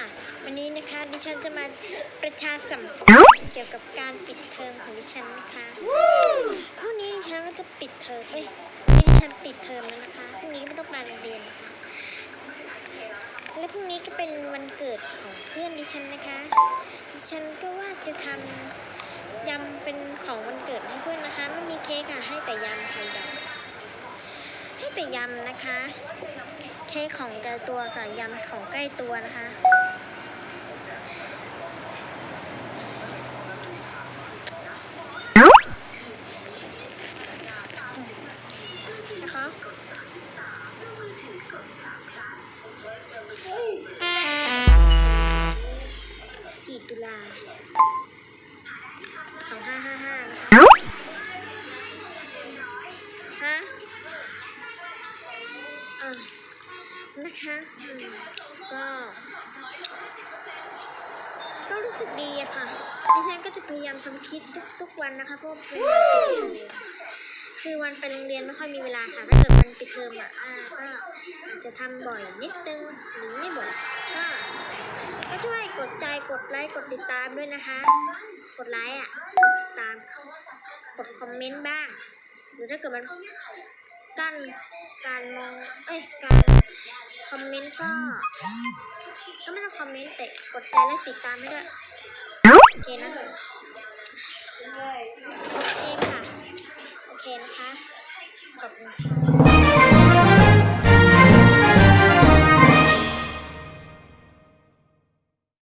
่ะ วันนี้นะคะดิฉันจะมาประชาสัมพันธ์เกี่ยวกับการปิดเทอมของดิฉันนะคะพรุ่งนี้ดิฉันก็จะปิดเทอมเอ้ยดิฉันปิดเทอมแล้วนะคะพรุ่งนี้ไม่ต้องมาโรงเรียนนะคะและพรุ่งนี้ก็เป็นวันเกิดของเพื่อนดิฉันนะคะ ดิฉันก็ว่าจะทำยำเป็นของวันเกิดให้เพื่อนนะคะไม่มีเค้กค่ะให้แต่ยำค่ดยำให้แต่ยำนะคะเค้กของใกล้ตัวกับยำของใกล้ตัวนะคะ ตุลาสองห้าห้าห้านะคะฮะอะนะคะก็ก็รู้สึกดีอะค่ะดิฉันก็จะพยายามทำคลิปทุกๆวันนะคะเพราะเป็นวันปิดเทอมคือวันไปโรงเรียนไม่ค่อยมีเวลาค่ะถ้าเกิดวันปิดเทอมอะอ่าก็อาจจะทำบ่อยนิดนึงหรือไม่บ่อยก็ กดใจกดไลค์กดติดตามด้วยนะคะ กดไลค์อะติดตามกดคอมเมนต์บ้าง หรือถ้าเกิดมันกั้นการมองเอ้ยการคอมเมนต์ก็ก็ไม่ต้องคอมเมนต์แต่กดใจและติดตามให้ด้วยโอเคนะโอเคค่ะโอเคนะคะขอบคุณ